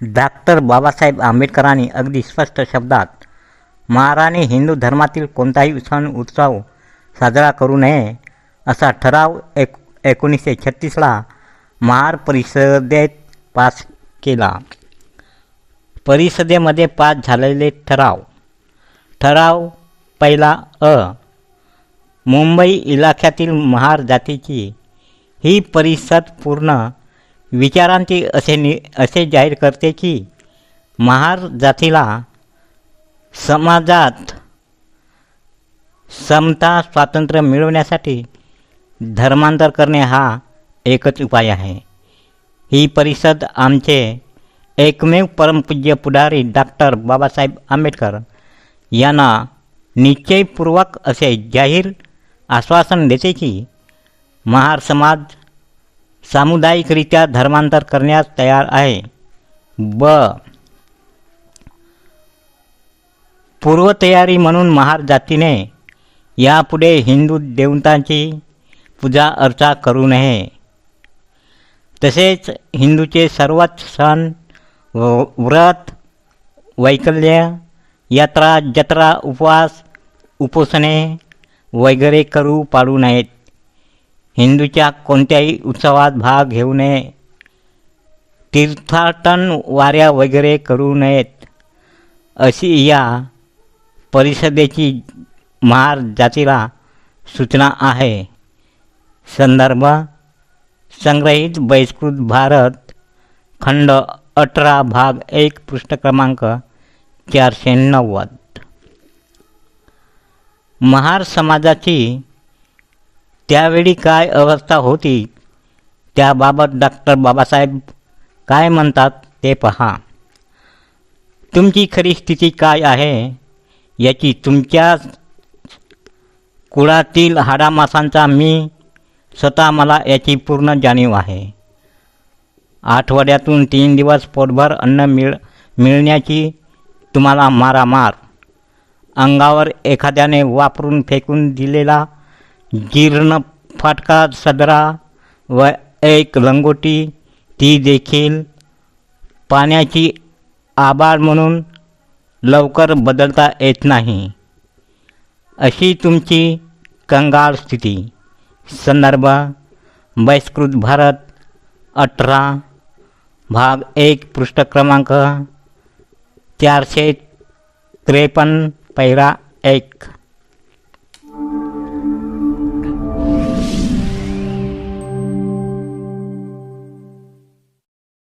Doctor Babasaheb आंबेडकरांनी अगदी स्पष्ट शब्दात महाराणी हिंदू धर्मातील कोणताही सण उत्सव साजरा करू नये असा ठराव एक एकोणीसशे छत्तीसला महार परिषदेत पास केला. परिषदेमध्ये पास झालेले ठराव. ठराव पहिला अ मुंबई इलाख्यातील महार जातीची ही परिषद पूर्ण विचारांची असे नि असे जाहीर करते की महार जातीला समाजात समता स्वातंत्र्य मिळवण्यासाठी धर्मांतर करणे हा एकच उपाय आहे. ही परिषद आमचे एकमेव परमपूज्य पुढारी डॉक्टर बाबासाहेब आंबेडकर यांना निश्चयपूर्वक असे जाहीर आश्वासन देते की महार समाज सामुदायिकरित्या धर्मांतर करण्यास तयार आहे. ब. पूर्वतयारी म्हणून महार जातीने यापुढे हिंदू देवतांची पूजा अर्चा करू नये. तसेच हिंदूचे सर्वच सण व- व्रत वैकल्य यात्रा जत्रा उपवास उपोषणे वगैरे करू पाडू नयेत. हिंदूच्या कोणत्याही उत्सवात भाग घेऊ नये. तीर्थाटन वाऱ्या वगैरे करू नयेत अशी या परिषदेची महार जातीला सूचना आहे. संदर्भ संग्रहित बहिष्कृत भारत खंड अठरा भाग एक पृष्ठ क्रमांक चारशे नव्वद. महार समाजाची त्यावेळी काय अवस्था होती? त्याबाबत डॉक्टर बाबासाहेब काय म्हणतात ते पहा. तुमची खरी स्थिती काय आहे? याची तुमच्या कुळातील हाडामासांचा मी स्वतः मला याची पूर्ण जाणीव आहे. आठवड्यातून तीन दिवस पोटभर अन्न मिळ मिळण्याची तुम्हाला मारामार. अंगावर एखाद्याने वापरून फेकून दिलेला जीर्ण फाटका सदरा व एक लंगोटी ती देखील पाण्याची आभार म्हणून लवकर बदलता येत नाही. अशी तुमची कंगाळ स्थिती. संदर्भ बहिष्कृत भारत अठरा भाग एक पृष्ठ क्रमांक चारशे त्रेपन्न पैरा एक.